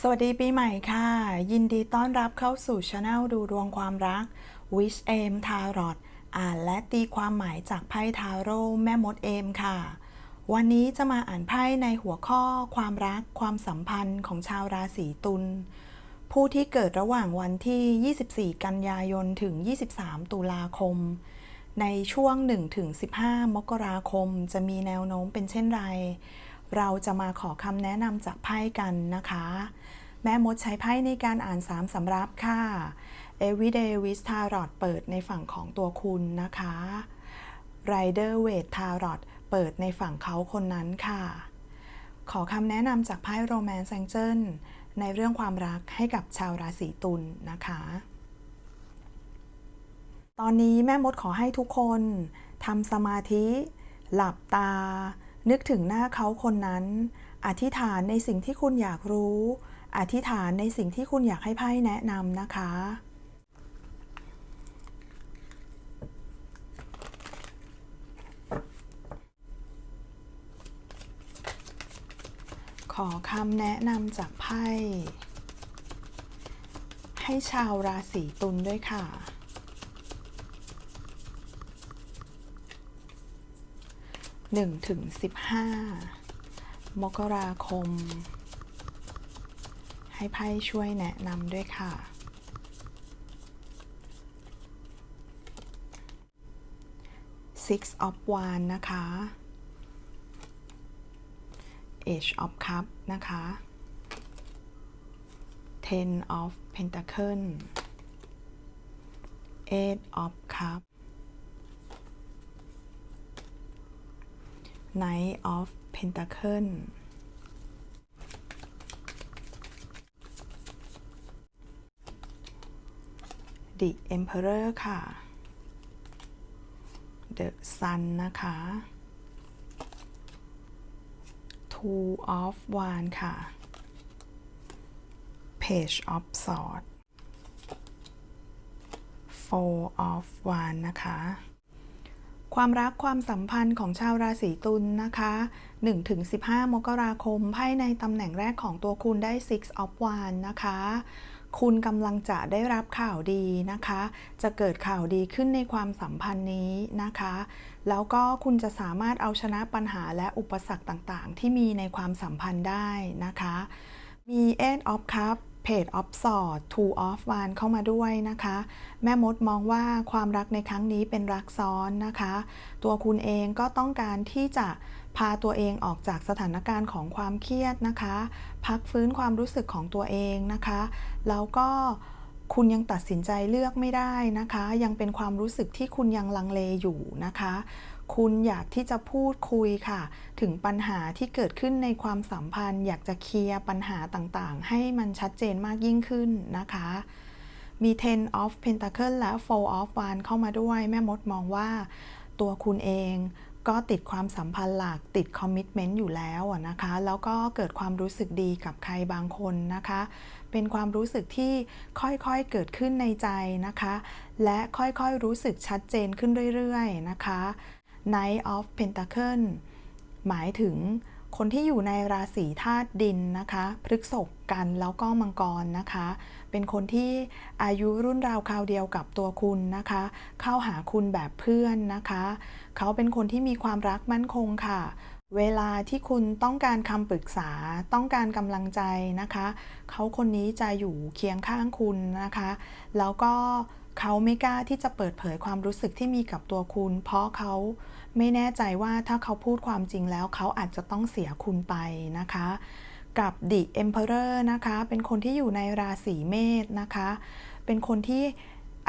สวัสดีปีใหม่ค่ะ ยินดีต้อนรับเข้าสู่ช anel ดูดวงความรัก Wish Aim Tarot อ่านและตีความหมายจากไพ่ทาโร่แม่มดเอมค่ะ วันนี้จะมาอ่านไพ่ในหัวข้อ ความรัก ความสัมพันธ์ของชาวราศีตุลผู้ที่เกิดระหว่างวันที่ 24 กันยายนถึง 23 ตุลาคม ในช่วง 1-15 มกราคม จะมีแนวโน้มเป็นเช่นไร เราจะมาขอคำแนะนำจากไพ่กันนะคะ แม่มดใช้ไพ่ในการอ่าน3สำรับค่ะ Everyday with Tarot เปิดในฝั่งของตัวคุณนะคะ Rider Waite Tarot เปิดในฝั่งเขาคนนั้นค่ะ ขอคำแนะนำจากไพ่ Romance Angel ในเรื่องความรักให้กับชาวราศีตุลนะคะตอนนี้แม่มดขอให้ทุกคนทำสมาธิ หลับตา นึกถึงหน้าเขาคนนั้น อธิษฐานในสิ่งที่คุณอยากรู้ อธิษฐานในสิ่งที่คุณอยากให้ไพ่แนะนำนะคะ ขอคำแนะนำจากไพ่ให้ชาวราศีตุลด้วยค่ะ หนึ่งถึงสิบห้ามกราคม ให้ไพ่ช่วยแนะนำด้วยค่ะ six of wands นะคะ Age of Cup นะคะ Ten of Pentacle Eight of Cup Knight of Pentacle The Emperor ค่ะ The Sun นะคะ Two of Wands ค่ะ Page of Swords Four of Wands นะคะ ความรักความสัมพันธ์ของชาวราศีตุลนะคะ1-15 มกราคมไพ่ในตำแหน่งแรกของตัวคุณได้ Six of Wands นะคะคุณกำลังจะได้รับข่าวดีนะคะ จะเกิดข่าวดีขึ้นในความสัมพันธ์นี้นะคะ แล้วก็คุณจะสามารถเอาชนะปัญหาและอุปสรรคต่างๆ ที่มีในความสัมพันธ์ได้นะคะ มี Eight of Cup Page of Swords Two of Wands เข้ามาด้วยนะคะ แม่มดมองว่าความรักในครั้งนี้เป็นรักซ้อนนะคะ ตัวคุณเองก็ต้องการที่จะพาตัวเองออกจากสถานการณ์ของความเครียดนะคะ พักฟื้นความรู้สึกของตัวเองนะคะ แล้วก็คุณยังตัดสินใจเลือกไม่ได้นะคะ ยังเป็นความรู้สึกที่คุณยังลังเลอยู่นะคะ คุณอยากที่จะพูดคุยค่ะ ถึงปัญหาที่เกิดขึ้นในความสัมพันธ์ อยากจะเคลียร์ปัญหาต่างๆ ให้มันชัดเจนมากยิ่งขึ้นนะคะ มี Ten of Pentacle และ Four of Wands เข้ามาด้วย แม่มดมองว่าตัวคุณเองก็ติดความสัมพันธ์หลักติดคอมมิ t เมนต์อยู่แล้วนะคะ แล้วก็เกิดความรู้สึกดีกับใครบางคนนะคะ เป็นความรู้สึกที่ค่อยๆเกิดขึ้นในใจนะคะ และค่อยๆรู้สึกชัดเจนขึ้นเรื่อยๆนะคะ Knight of Pentacle หมายถึงคนที่อยู่ในราศีธาตุดินนะคะพฤกษกกันแล้วก็มังกรนะคะ เป็นคนที่อายุรุ่นราวคราวเดียวกับตัวคุณนะคะ เข้าหาคุณแบบเพื่อนนะคะ เขาเป็นคนที่มีความรักมั่นคงค่ะ เวลาที่คุณต้องการคำปรึกษา ต้องการกำลังใจนะคะ เขาคนนี้จะอยู่เคียงข้างคุณนะคะ แล้วก็เขาไม่กล้าที่จะเปิดเผยความรู้สึกที่มีกับตัวคุณ เพราะเขา ไม่แน่ใจว่าถ้าเขาพูดความจริงแล้วเขาอาจจะต้องเสียคุณไปนะคะ กับ The Emperor นะคะ เป็นคนที่อยู่ในราศีเมษนะคะ เป็นคนที่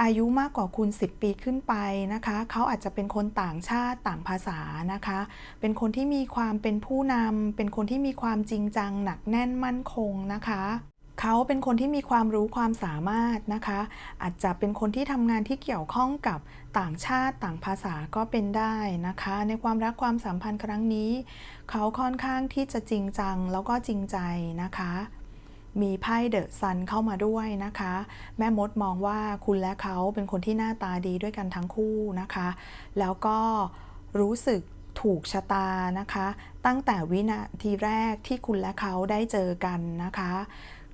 อายุมากกว่าคุณ 10 ปีขึ้นไปนะคะ เขาอาจจะเป็นคนต่างชาติต่างภาษานะคะ เป็นคนที่มีความเป็นผู้นำเป็นคนที่มีความจริงจังหนักแน่นมั่นคงนะคะ เขาเป็นคนที่มีความรู้ความสามารถนะคะ อาจจะเป็นคนที่ทำงานที่เกี่ยวข้องกับต่างชาติต่างภาษาก็เป็นได้นะคะ ในความรักความสัมพันธ์ครั้งนี้ เขาค่อนข้างที่จะจริงจังแล้วก็จริงใจนะคะ มีไพ่เดอะซันเข้ามาด้วยนะคะ แม่มดมองว่าคุณและเขาเป็นคนที่หน้าตาดีด้วยกันทั้งคู่นะคะ แล้วก็รู้สึกถูกชะตานะคะ ตั้งแต่วินาทีแรกที่คุณและเขาได้เจอกันนะคะ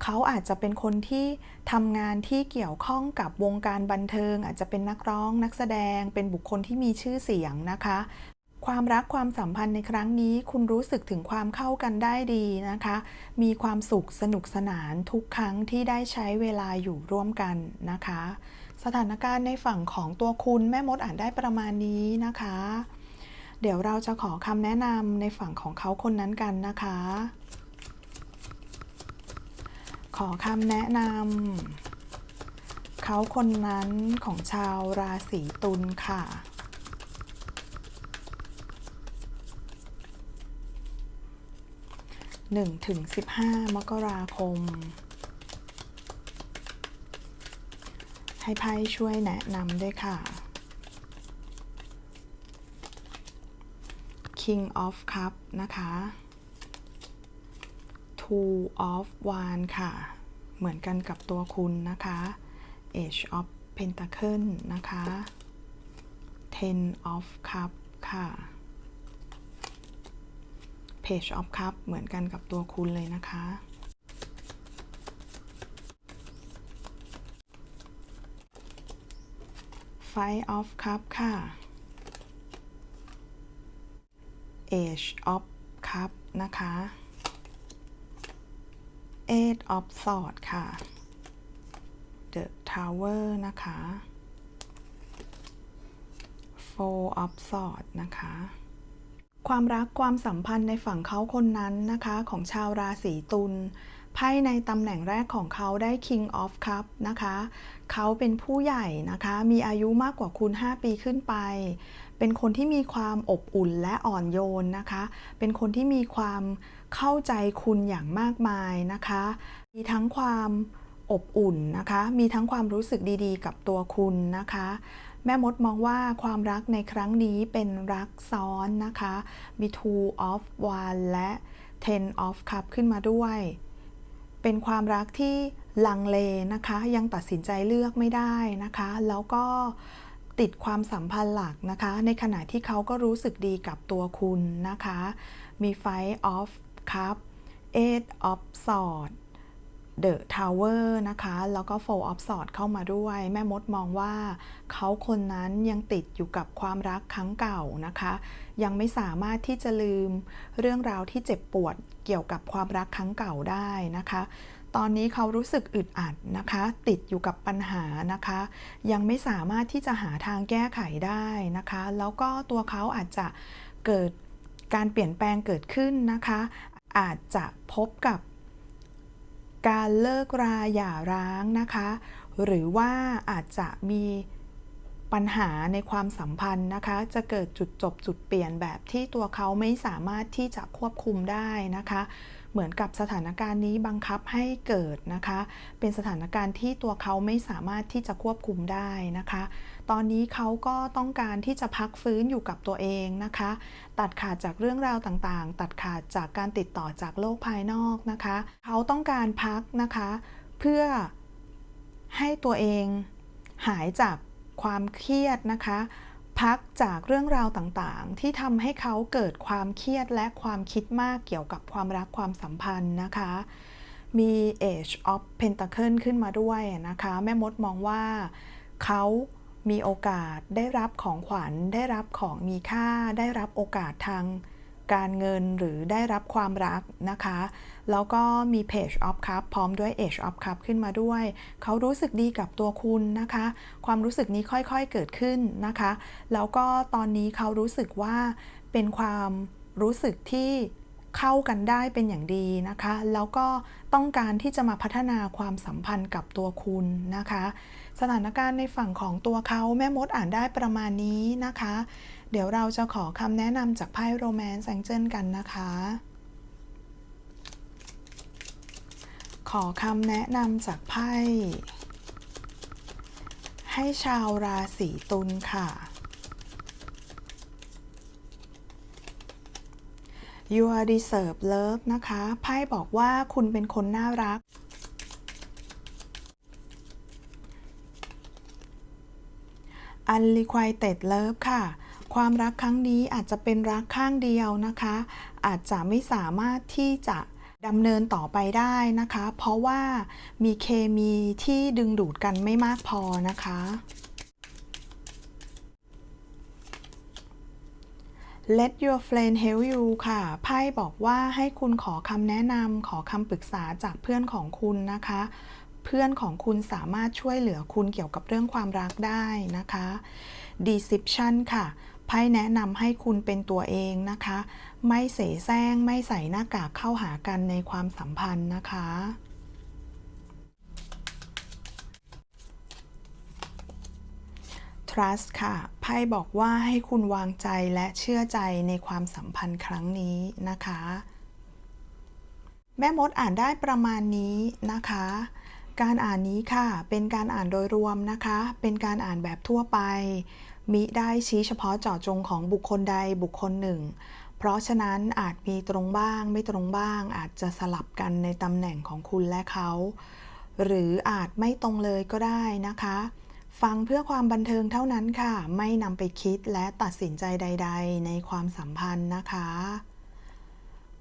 เขาอาจจะเป็นคนที่ทำงานที่เกี่ยวข้องกับวงการบันเทิง อาจจะเป็นนักร้องนักแสดง เป็นบุคคลที่มีชื่อเสียงนะคะ ความรักความสัมพันธ์ในครั้งนี้คุณรู้สึกถึงความเข้ากันได้ดีนะคะ มีความสุขสนุกสนานทุกครั้งที่ได้ใช้เวลาอยู่ร่วมกันนะคะ สถานการณ์ในฝั่งของตัวคุณแม่มดอ่านได้ประมาณนี้นะคะ เดี๋ยวเราจะขอคำแนะนำในฝั่งของเขาคนนั้นกันนะคะ ขอคำแนะนำเขาคนนั้นของชาวราศีตุลค่ะ1ถึง15มกราคม ให้ไพ่ช่วยแนะนำด้วยค่ะ King of Cup นะคะ Two of Wands ค่ะ เหมือนกันกับตัวคุณนะคะ Age of Pentacle นะคะ Ten of Cup ค่ะ Page of Cup เหมือนกันกับตัวคุณเลยนะคะ Five of Cup ค่ะ Age of Cup นะคะ Eight of Swords ค่ะ The Tower นะคะ Four of Swords นะคะความรักความสัมพันธ์ในฝั่งเขาคนนั้นนะคะ ของชาวราศีตุลไพ่ในตำแหน่งแรกของเขาได้ King of Cup นะคะ เขาเป็นผู้ใหญ่นะคะ มีอายุมากกว่าคุณ 5 ปีขึ้นไป เป็นคนที่มีความอบอุ่นและอ่อนโยนนะคะ เป็นคนที่มีความเข้าใจคุณอย่างมากมายนะคะ มีทั้งความอบอุ่นนะคะ มีทั้งความรู้สึกดีๆ กับตัวคุณนะคะ แม่มดมองว่าความรักในครั้งนี้เป็นรักซ้อนนะคะมี two of wands และ ten of cup ขึ้นมาด้วย เป็นความรักที่ลังเลนะคะ ยังตัดสินใจเลือกไม่ได้นะคะ แล้วก็ ติดความสัมพันธ์หลักนะคะ ในขณะที่เขาก็รู้สึกดีกับตัวคุณนะคะ มี five of cup eight of swords The Tower นะคะ แล้วก็ Four of Swords เข้ามาด้วย แม่มดมองว่าเขาคนนั้นยังติดอยู่กับความรักครั้งเก่านะคะ ยังไม่สามารถที่จะลืมเรื่องราวที่เจ็บปวดเกี่ยวกับความรักครั้งเก่าได้นะคะ ตอนนี้เขารู้สึกอึดอัดนะคะ ติดอยู่กับปัญหานะคะ ยังไม่สามารถที่จะหาทางแก้ไขได้นะคะ แล้วก็ตัวเขาอาจจะเกิดการเปลี่ยนแปลงเกิดขึ้นนะคะ อาจจะพบกับการเลิกราหย่าร้างนะคะ หรือว่าอาจจะมี ปัญหาในความสัมพันธ์นะคะ จะเกิดจุดจบจุดเปลี่ยนแบบที่ตัวเขาไม่สามารถที่จะควบคุมได้นะคะ เหมือนกับสถานการณ์นี้บังคับให้เกิดนะคะ เป็นสถานการณ์ที่ตัวเขาไม่สามารถที่จะควบคุมได้นะคะ ตอนนี้เขาก็ต้องการที่จะพักฟื้นอยู่กับตัวเองนะคะ ตัดขาดจากเรื่องราวต่างๆ ตัดขาดจากการติดต่อจากโลกภายนอกนะคะ เขาต้องการพักนะคะ เพื่อให้ตัวเองหายจาก ความเครียดนะคะ พักจากเรื่องราวต่างๆ ที่ทำให้เขาเกิดความเครียดและความคิดมากเกี่ยวกับความรักความสัมพันธ์นะคะ มี Age of Pentacle ขึ้นมาด้วยนะคะ แม่มดมองว่าเขามีโอกาสได้รับของขวัญได้รับของมีค่าได้รับโอกาสทาง การเงินหรือได้รับความรักนะคะ แล้วก็มี Page of Cup พร้อมด้วย Age of Cup ขึ้นมาด้วย เขารู้สึกดีกับตัวคุณนะคะ ความรู้สึกนี้ค่อยๆเกิดขึ้นนะคะ แล้วก็ตอนนี้เขารู้สึกว่าเป็นความรู้สึกที่เข้ากันได้เป็นอย่างดีนะคะ แล้วก็ต้องการที่จะมาพัฒนาความสัมพันธ์กับตัวคุณนะคะ สถานการณ์ในฝั่งของตัวเขาแม่มดอ่านได้ประมาณนี้นะคะ เดี๋ยวเราจะขอคำแนะนำจากไพ่โรแมนต์แซงเจิลกันนะคะ ขอคำแนะนำจากไพ่ให้ชาวราศีตุลค่ะ You are deserve love นะคะ ไพ่บอกว่าคุณเป็นคนน่ารัก Unrequited love ค่ะ ความรักครั้งนี้อาจจะเป็นรักข้างเดียวนะคะ อาจจะไม่สามารถที่จะดำเนินต่อไปได้นะคะ เพราะว่ามีเคมีที่ดึงดูดกันไม่มากพอนะคะ Let your friend help you ค่ะ ไพ่บอกว่าให้คุณขอคำแนะนำขอคำปรึกษาจากเพื่อนของคุณนะคะ เพื่อนของคุณสามารถช่วยเหลือคุณเกี่ยวกับเรื่องความรักได้นะคะ Deception ค่ะ ไพ่แนะนำให้คุณเป็นตัวเองนะคะ ไม่เสแสร้งไม่ใส่หน้ากากเข้าหากันในความสัมพันธ์นะคะ Trust ค่ะไพ่บอกว่าให้คุณวางใจและเชื่อใจในความสัมพันธ์ครั้งนี้นะคะ แม่มดอ่านได้ประมาณนี้นะคะ การอ่านนี้ค่ะ เป็นการอ่านโดยรวมนะคะ เป็นการอ่านแบบทั่วไป มิได้ชี้เฉพาะเจาะจงของบุคคลใดบุคคลหนึ่ง เพราะฉะนั้นอาจมีตรงบ้างไม่ตรงบ้าง อาจจะสลับกันในตำแหน่งของคุณและเขา หรืออาจไม่ตรงเลยก็ได้นะคะ ฟังเพื่อความบันเทิงเท่านั้นค่ะ ไม่นำไปคิดและตัดสินใจใด ๆ ในความสัมพันธ์นะคะ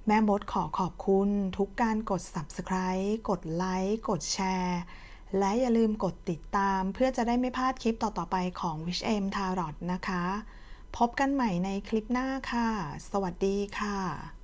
แม่มดขอขอบคุณทุกการกด subscribe กดไลค์กดแชร์ และอย่าลืมกดติดตามเพื่อจะได้ไม่พลาดคลิปต่อ ๆ ไปของ Wish M Tarot นะคะ พบกันใหม่ในคลิปหน้าค่ะ สวัสดีค่ะ